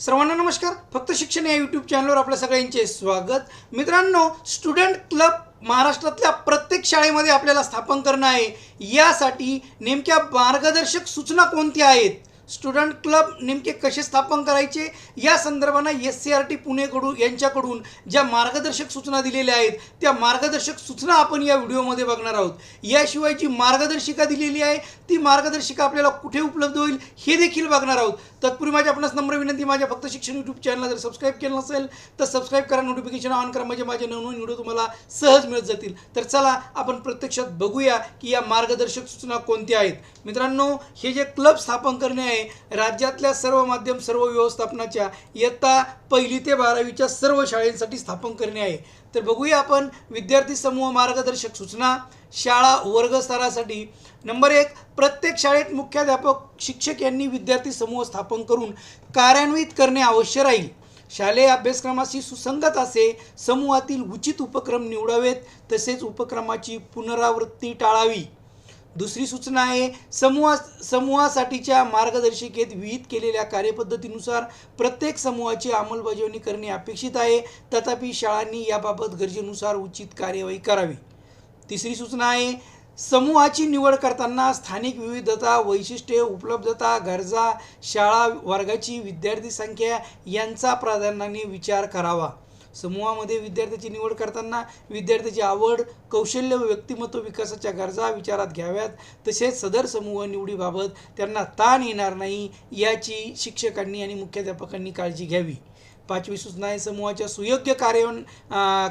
सर्वांना नमस्कार. फक्त शिक्षण या यूट्यूब चॅनलवर आपल्या सगळ्यांचे स्वागत. मित्रांनो स्टुडंट क्लब महाराष्ट्रातल्या प्रत्येक शाळेमध्ये आपल्याला स्थापन करणं आहे. यासाठी नेमक्या मार्गदर्शक सूचना कोणत्या आहेत? स्टुडंट क्लब नेमके कसे स्थापन करायचे? या संदर्भानं एस सी आर टी पुणेकडून यांच्याकडून ज्या मार्गदर्शक सूचना दिलेल्या आहेत त्या मार्गदर्शक सूचना आपण या व्हिडिओमध्ये बघणार आहोत. याशिवाय जी मार्गदर्शिका दिलेली आहे ती मार्गदर्शिका आपल्याला कुठे उपलब्ध होईल हे देखील बघणार आहोत. तत्पूर्वी माझ्या आपणास नम्र विनंती माझ्या फक्त शिक्षण यूट्यूब चॅनलला जर सबस्क्राईब केलं नसेल तर सबस्क्राईब करा नोटिफिकेशन ऑन करा म्हणजे माझे नवनवीन व्हिडिओ तुम्हाला सहज मिळत जातील. तर चला आपण प्रत्यक्षात बघूया की या मार्गदर्शक सूचना कोणत्या आहेत. मित्रांनो हे जे क्लब स्थापन करणे आहे राज्यातल्या सर्व माध्यम सर्व व्यवस्थापनाच्या इयत्ता पहिली ते बारावीच्या सर्व शाळेंसाठी स्थापन करणे आहे. तर बघूया आपण विद्यार्थी समूह मार्गदर्शक सूचना शाळा वर्गस्तरासाठी नंबर एक प्रत्येक शाळेत मुख्याध्यापक शिक्षक यांनी विद्यार्थी समूह स्थापन करून कार्यान्वित करणे आवश्यक राहील. शालेय अभ्यासक्रमाशी सुसंगत असे समूहातील उचित उपक्रम निवडावेत तसेच उपक्रमाची पुनरावृत्ती टाळावी. दुसरी सूचना आहे समूहा समूहासाठीच्या मार्गदर्शिकेत विहित केलेल्या कार्यपद्धतीनुसार प्रत्येक समूहाची अंमलबजावणी करणे अपेक्षित आहे. तथापि शाळांनी याबाबत गरजेनुसार उचित कार्यवाही करावी. तिसरी सूचना आहे समूहाची निवड करताना स्थानिक विविधता वैशिष्ट्ये उपलब्धता गरजा शाळा वर्गाची विद्यार्थी संख्या यांचा प्राधान्याने विचार करावा. समूहामध्ये विद्यार्थ्याची निवड करताना विद्यार्थ्याची आवड कौशल्य व व्यक्तिमत्व विकासाच्या गरजा विचारात घ्याव्यात. तसेच सदर समूह निवडीबाबत त्यांना ताण येणार नाही याची शिक्षकांनी आणि मुख्याध्यापकांनी काळजी घ्यावी. पाचवी सूचना आहे समूहाच्या सुयोग्य कार्यान्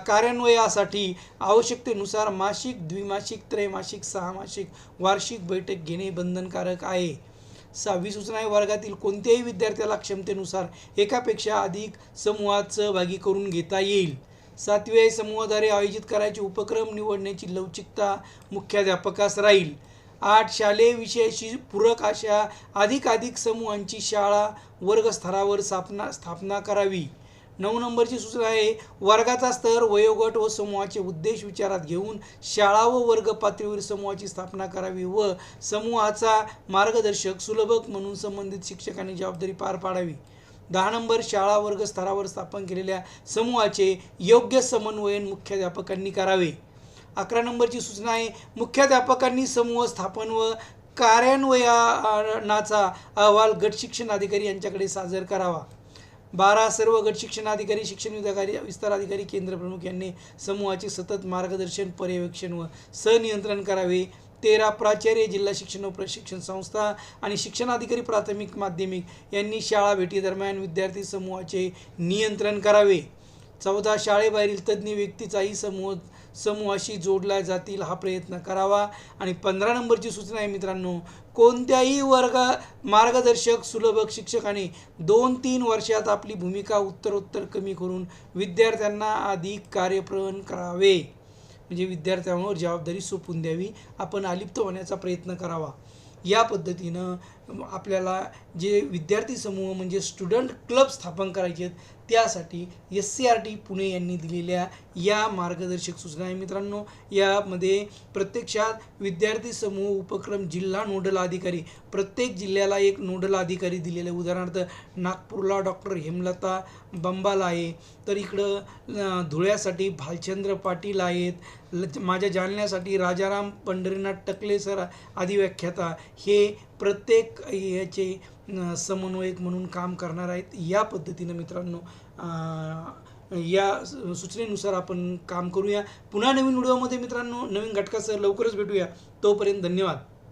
कार्यान्वयासाठी आवश्यकतेनुसार मासिक द्विमासिक त्रैमासिक सहामासिक वार्षिक बैठक घेणे बंधनकारक आहे. सहावी सूचना आहे वर्गातील कोणत्याही विद्यार्थ्याला क्षमतेनुसार एकापेक्षा अधिक समूहात सहभागी करून घेता येईल. सातवी आहे समूहाद्वारे आयोजित करायचे उपक्रम निवडण्याची लवचिकता मुख्याध्यापकास राहील. आठ शालेय विषयाशी पूरक अशा अधिकाधिक समूहांची शाळा वर्ग स्तरावर स्थापना स्थापना करावी. नऊ नंबरची सूचना आहे. वर्गाचा स्तर वयोगट व समूहाचे उद्देश विचारात घेऊन शाळा व वर्ग पातळीवर समूहाची स्थापना करावी व समूहाचा मार्गदर्शक सुलभक म्हणून संबंधित शिक्षकांनी जबाबदारी पार पाडावी. दहा नंबर शाळा वर्ग स्तरावर स्थापन केलेल्या समूहाचे योग्य समन्वयन मुख्याध्यापकांनी करावे. अकरा नंबरची सूचना आहे. मुख्याध्यापकांनी समूह स्थापन व कार्यान्वयनाचा अहवाल गट शिक्षण अधिकारी यांच्याकडे सादर करावा. बारा सर्व गट शिक्षण अधिकारी शिक्षण विभागारी विस्तार अधिकारी केंद्र प्रमुख यांनी समूहाचे सतत मार्गदर्शन पर्यवेक्षण व सनियंत्रण करावे. तेरा प्राचार्य जिल्हा शिक्षण व प्रशिक्षण संस्था आणि शिक्षणाधिकारी प्राथमिक माध्यमिक यांनी शाळा भेटीदरम्यान विद्यार्थी समूहाचे नियंत्रण करावे. चौदा शाळेबाहेरील तज्ज्ञ व्यक्तीचाही समूह समूहाशी जोडला जातील हा प्रयत्न करावा. आणि पंधरा नंबरची सूचना आहे मित्रांनो कोणत्याही वर्ग मार्गदर्शक सुलभक शिक्षकाने दोन तीन वर्षात आपली भूमिका उत्तरोत्तर कमी करून विद्यार्थ्यांना अधिक कार्यप्रवण करावे. म्हणजे विद्यार्थ्यांवर जबाबदारी सोपून द्यावी. आपण अलिप्त होण्याचा प्रयत्न करावा. या पद्धतीनं आपल्याला जे विद्यार्थी समूह म्हणजे स्टुडंट क्लब स्थापन करायचे आहेत त्यासाठी S C R T Pune यांनी दिलेल्या या मार्गदर्शक सूचना आहे. मित्रांनो यामध्ये प्रत्यक्षात विद्यार्थी समूह उपक्रम जिल्हा नोडल अधिकारी प्रत्येक जिल्ह्याला एक नोडल अधिकारी दिलेले. उदाहरणार्थ नागपूरला डॉक्टर हेमलता बंबाल आहे तर इकडं धुळ्यासाठी भालचंद्र पाटील आहेत ल- माझ्या जालन्यासाठी राजाराम पंढरीनाथ टकले सर आदिव्याख्याता हे प्रत्येक याचे समन्वयक म्हणून काम करणार आहेत. या पद्धतीनं मित्रांनो या सूचनेनुसार आपण काम करूया. पुन्हा नवीन व्हिडिओमध्ये मित्रांनो नवीन घटकासह लवकरच भेटूया. तोपर्यंत धन्यवाद.